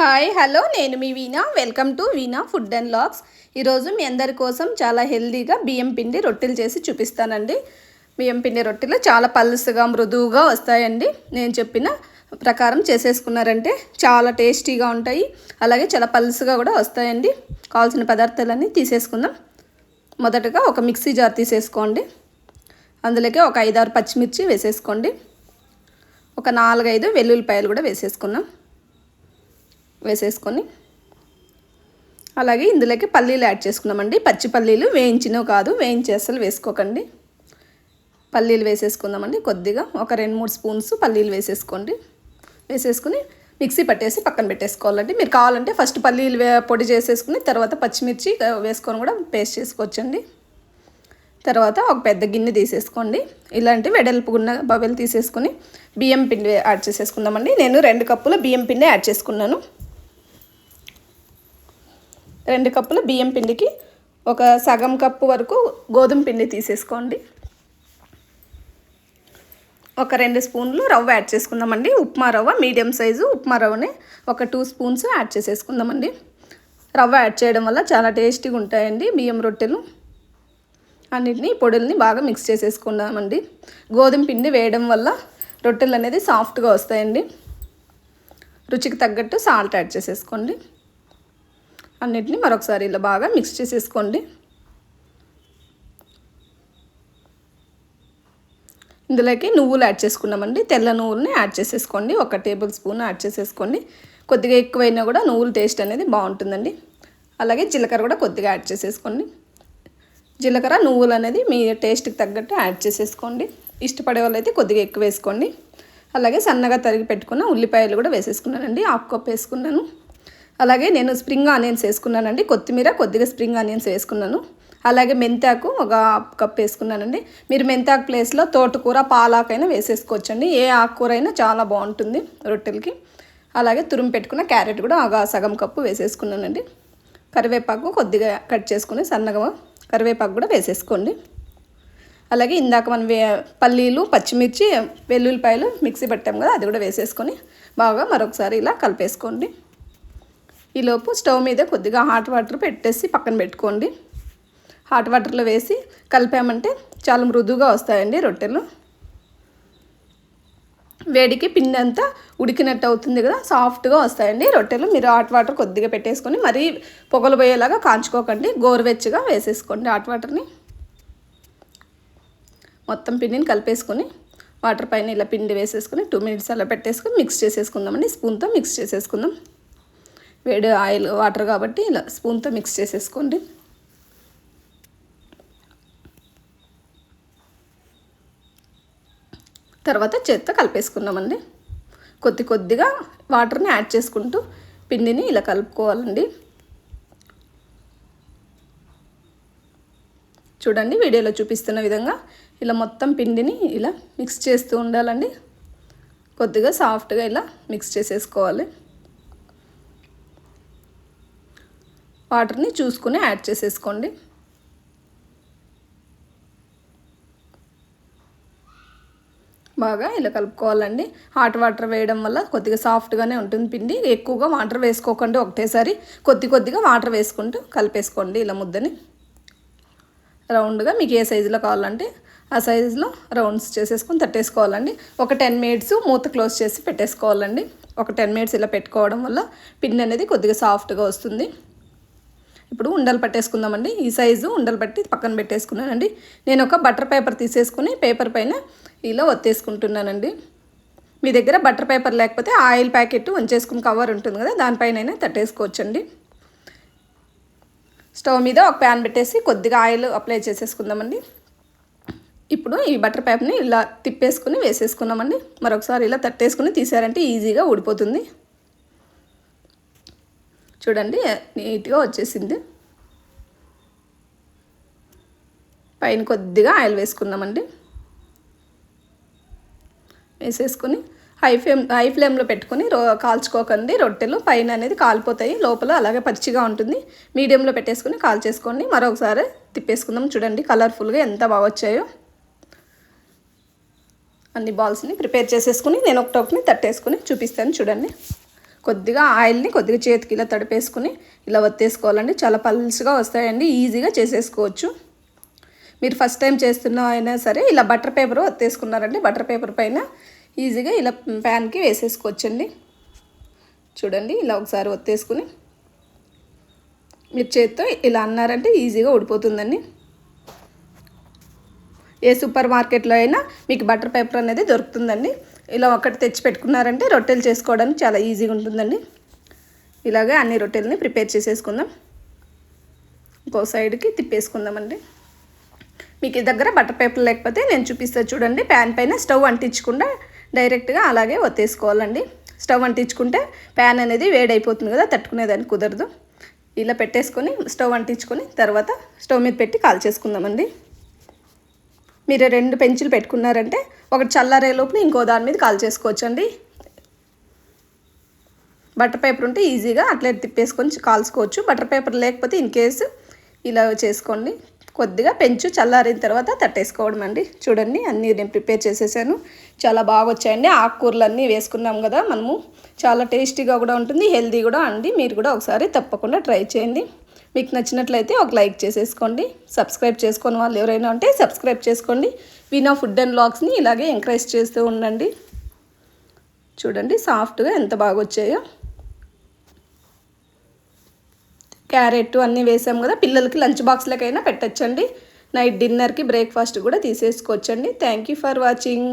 Hi hello నేను మీ Veena. Welcome to Veena food and logs. ఈరోజు మీ అందరి కోసం చాలా హెల్దీగా బియ్యం పిండి రొట్టెలు చేసి చూపిస్తానండి. బియ్యం పిండి రొట్టెలు చాలా పలుసుగా మృదువుగా వస్తాయండి. నేను చెప్పిన ప్రకారం చేసేసుకున్నారంటే చాలా టేస్టీగా ఉంటాయి. అలాగే చాలా పలుసుగా కూడా వస్తాయండి. కావాల్సిన పదార్థాలన్నీ తీసేసుకుందాం. మొదటగా ఒక మిక్సీ జార్ తీసేసుకోండి. అందులోకి ఒక ఐదారు పచ్చిమిర్చి వేసేసుకోండి. ఒక నాలుగైదు వెల్లుల్లిపాయలు కూడా వేసేసుకున్నాం వేసేసుకొని అలాగే ఇందులోకి పల్లీలు యాడ్ చేసుకున్నామండి. పచ్చి పల్లీలు వేయించినవి కాదు వేయించి అసలు వేసుకోకండి. పల్లీలు వేసేసుకుందామండి. కొద్దిగా ఒక రెండు మూడు స్పూన్స్ పల్లీలు వేసేసుకోండి. వేసేసుకుని మిక్సీ పట్టేసి పక్కన పెట్టేసుకోవాలండి. మీరు కావాలంటే ఫస్ట్ పల్లీలు పొడి చేసేసుకుని తర్వాత పచ్చిమిర్చి వేసుకొని కూడా పేస్ట్ చేసుకోవచ్చండి. తర్వాత ఒక పెద్ద గిన్నె తీసేసుకోండి. ఇలాంటి వెడల్పు ఉన్న బబెలు తీసేసుకొని బియ్యం పిండి యాడ్ చేసేసుకుందామండి. నేను రెండు కప్పుల బియ్యం పిండి యాడ్ చేసుకున్నాను. రెండు కప్పుల బియ్యం పిండికి ఒక సగం కప్పు వరకు గోధుమ పిండి తీసేసుకోండి. ఒక రెండు స్పూన్లు రవ్వ యాడ్ చేసుకుందామండి. ఉప్మా రవ్వ మీడియం సైజు ఉప్మా రవ్వని ఒక టూ స్పూన్స్ యాడ్ చేసేసుకుందామండి. రవ్వ యాడ్ చేయడం వల్ల చాలా టేస్టీగా ఉంటాయండి బియ్యం రొట్టెలు. అన్నిటిని పొడుల్ని బాగా మిక్స్ చేసేసుకుందామండి. గోధుమ పిండి వేయడం వల్ల రొట్టెలు అనేది సాఫ్ట్గా వస్తాయండి. రుచికి తగ్గట్టు సాల్ట్ యాడ్ చేసేసుకోండి. అన్నిటిని మరొకసారి ఇలా బాగా మిక్స్ చేసేసుకోండి. ఇందులోకి నువ్వులు యాడ్ చేసుకున్నామండి. తెల్ల నువ్వులని యాడ్ చేసేసుకోండి. ఒక టేబుల్ స్పూన్ యాడ్ చేసేసుకోండి. కొద్దిగా ఎక్కువైనా కూడా నువ్వుల టేస్ట్ అనేది బాగుంటుందండి. అలాగే జీలకర్ర కూడా కొద్దిగా యాడ్ చేసేసుకోండి. జీలకర్ర నువ్వులు అనేది మీ టేస్ట్కి తగ్గట్టు యాడ్ చేసేసుకోండి. ఇష్టపడే వాళ్ళైతే కొద్దిగా ఎక్కువ వేసుకోండి. అలాగే సన్నగా తరిగి పెట్టుకున్న ఉల్లిపాయలు కూడా వేసేసుకున్నానండి. ఆకు కప్పు వేసుకున్నాను. అలాగే నేను స్ప్రింగ్ ఆనియన్స్ వేసుకున్నానండి. కొత్తిమీర కొద్దిగా స్ప్రింగ్ ఆనియన్స్ వేసుకున్నాను. అలాగే మెంతాకు ఒక కప్ వేసుకున్నానండి. మీరు మెంతాకు ప్లేస్లో తోటకూర పాలాకైనా వేసేసుకోవచ్చండి. ఏ ఆకుకూర అయినా చాలా బాగుంటుంది రొట్టెలకి. అలాగే తురుము పెట్టుకున్న క్యారెట్ కూడా ఒక సగం కప్పు వేసేసుకున్నానండి. కరివేపాకు కొద్దిగా కట్ చేసుకుని సన్నగా కరివేపాకు కూడా వేసేసుకోండి. అలాగే ఇందాక మనం వే పల్లీలు పచ్చిమిర్చి వెల్లుల్లిపాయలు మిక్సీ పెట్టాం కదా అది కూడా వేసేసుకొని బాగా మరొకసారి ఇలా కలిపేసుకోండి. ఈలోపు స్టవ్ మీద కొద్దిగా హాట్ వాటర్ పెట్టేసి పక్కన పెట్టుకోండి. హాట్ వాటర్లో వేసి కలిపామంటే చాలా మృదువుగా వస్తాయండి రొట్టెలు. వేడికి పిండి అంతా ఉడికినట్టు అవుతుంది కదా సాఫ్ట్గా వస్తాయండి రొట్టెలు. మీరు హాట్ వాటర్ కొద్దిగా పెట్టేసుకొని మరీ పొగలు పోయేలాగా కాంచుకోకండి. గోరువెచ్చగా వేసేసుకోండి హాట్ వాటర్ని. మొత్తం పిండిని కలిపేసుకొని వాటర్ పైన ఇలా పిండి వేసేసుకొని టూ మినిట్స్ అలా పెట్టేసుకొని మిక్స్ చేసేసుకుందామండి. స్పూన్తో మిక్స్ చేసేసుకుందాం. వేడి ఆయిల్ వాటర్ కాబట్టి ఇలా స్పూన్తో మిక్స్ చేసేసుకోండి. తర్వాత చేత్తో కలిపేసుకున్నామండి కొద్ది కొద్దిగా వాటర్ని యాడ్ చేసుకుంటూ పిండిని ఇలా కలుపుకోవాలండి. చూడండి వీడియోలో చూపిస్తున్న విధంగా ఇలా మొత్తం పిండిని ఇలా మిక్స్ చేస్తూ ఉండాలండి. కొద్దిగా సాఫ్ట్గా ఇలా మిక్స్ చేసేసుకోవాలి. వాటర్ని చూసుకుని యాడ్ చేసేసుకోండి. బాగా ఇలా కలుపుకోవాలండి. హాట్ వాటర్ వేయడం వల్ల కొద్దిగా సాఫ్ట్గానే ఉంటుంది పిండి. ఎక్కువగా వాటర్ వేసుకోకండి ఒకటేసారి. కొద్ది కొద్దిగా వాటర్ వేసుకుంటూ కలిపేసుకోండి ఇలా ముద్దని. రౌండ్గా మీకు ఏ సైజులో కావాలంటే ఆ సైజులో రౌండ్స్ చేసేసుకొని తట్టేసుకోవాలండి. ఒక టెన్ మినిట్స్ మూత క్లోజ్ చేసి పెట్టేసుకోవాలండి. ఒక టెన్ మినిట్స్ ఇలా పెట్టుకోవడం వల్ల పిండి అనేది కొద్దిగా సాఫ్ట్గా వస్తుంది. ఇప్పుడు ఉండలు పట్టేసుకుందామండి. ఈ సైజు ఉండలు పట్టి పక్కన పెట్టేసుకున్నానండి. నేను ఒక బటర్ పేపర్ తీసేసుకుని పేపర్ పైన ఇలా ఒత్తేసుకుంటున్నానండి. మీ దగ్గర బటర్ పేపర్ లేకపోతే ఆయిల్ ప్యాకెట్ ఉంచేసుకుని కవర్ ఉంటుంది కదా దానిపైన తట్టేసుకోవచ్చండి. స్టవ్ మీద ఒక ప్యాన్ పెట్టేసి కొద్దిగా ఆయిల్ అప్లై చేసేసుకుందామండి. ఇప్పుడు ఈ బటర్ పేపర్ని ఇలా తిప్పేసుకుని వేసేసుకున్నామండి. మరొకసారి ఇలా తట్టేసుకుని తీసారంటే ఈజీగా ఊడిపోతుంది. చూడండి నీట్గా వచ్చేసింది. పైన కొద్దిగా ఆయిల్ వేసుకుందామండి. వేసేసుకొని హై ఫ్లేమ్ హై ఫ్లేమ్లో పెట్టుకొని రో కాల్చుకోకండి. రొట్టెలు పైన అనేది కాలిపోతాయి. లోపల అలాగే పచ్చిగా ఉంటుంది. మీడియంలో పెట్టేసుకుని కాల్చేసుకోండి మరొకసారి తిప్పేసుకుందాం. చూడండి కలర్ఫుల్గా ఎంత బాగా వచ్చాయో. అన్ని బాల్స్ని ప్రిపేర్ చేసేసుకుని నేను ఒకటొకటిని తట్టేసుకుని చూపిస్తాను. చూడండి. కొద్దిగా ఆయిల్ని కొద్దిగా చేతికి ఇలా తడిపేసుకుని ఇలా వత్తేసుకోవాలండి. చాలా పల్స్గా వస్తాయండి. ఈజీగా చేసేసుకోవచ్చు. మీరు ఫస్ట్ టైం చేస్తున్న అయినా సరే ఇలా బటర్ పేపర్ వత్తేసుకున్నారండి. బటర్ పేపర్ పైన ఈజీగా ఇలా ప్యాన్కి వేసేసుకోవచ్చండి. చూడండి ఇలా ఒకసారి ఒత్తేసుకుని మీరు చేత్తో ఇలా అన్నారంటే ఈజీగా ఉడిపోతుందండి ఏ సూపర్ మార్కెట్లో అయినా మీకు బటర్ పేపర్ అనేది దొరుకుతుందండి. ఇలా ఒకటి తెచ్చి పెట్టుకున్నారంటే రొట్టెలు చేసుకోవడానికి చాలా ఈజీగా ఉంటుందండి. ఇలాగే అన్ని రొట్టెలని ప్రిపేర్ చేసేసుకుందాం. ఇంకో సైడ్కి తిప్పేసుకుందామండి. మీకు ఈ దగ్గర బటర్ పేపర్ లేకపోతే నేను చూపిస్తా చూడండి. ప్యాన్ పైన స్టవ్ అంటించకుండా డైరెక్ట్గా అలాగే ఒత్తేసుకోవాలండి. స్టవ్ అంటించుకుంటే ప్యాన్ అనేది వేడైపోతుంది కదా తట్టుకునేదానికి కుదరదు. ఇలా పెట్టేసుకొని స్టవ్ అంటించుకొని తర్వాత స్టవ్ మీద పెట్టి కాల్ చేసుకుందామండి మీరు రెండు పెంచులు పెట్టుకున్నారంటే ఒకటి చల్లారే లోపల ఇంకో దాని మీద కాల్ చేసుకోవచ్చండి. బటర్ పేపర్ ఉంటే ఈజీగా అట్లే తిప్పేసుకొని కాల్చుకోవచ్చు. బటర్ పేపర్ లేకపోతే ఇన్ కేసు ఇలా చేసుకోండి. కొద్దిగా పెంచు చల్లారిన తర్వాత తట్టేసుకోవడం అండి. చూడండి అన్నీ నేను ప్రిపేర్ చేసేసాను. చాలా బాగా వచ్చాయండి ఆకుకూరలు అన్నీ వేసుకున్నాం కదా మనము. చాలా టేస్టీగా కూడా ఉంటుంది హెల్తీ కూడా అండి. మీరు కూడా ఒకసారి తప్పకుండా ట్రై చేయండి. మీకు నచ్చినట్లయితే ఒక లైక్ చేసేసుకోండి. సబ్స్క్రైబ్ చేసుకొని వాళ్ళు ఎవరైనా ఉంటే సబ్స్క్రైబ్ చేసుకోండి. వినో ఫుడ్ అండ్ బ్లాగ్స్ని ఇలాగే ఎంకరేజ్ చేస్తూ ఉండండి. చూడండి సాఫ్ట్గా ఎంత బాగా వచ్చాయో క్యారెట్ అన్నీ వేసాం కదా పిల్లలకి లంచ్ బాక్స్లకైనా పెట్టచ్చండి. నైట్ డిన్నర్కి బ్రేక్ఫాస్ట్ కూడా తీసేసుకోవచ్చండి. Thank you for watching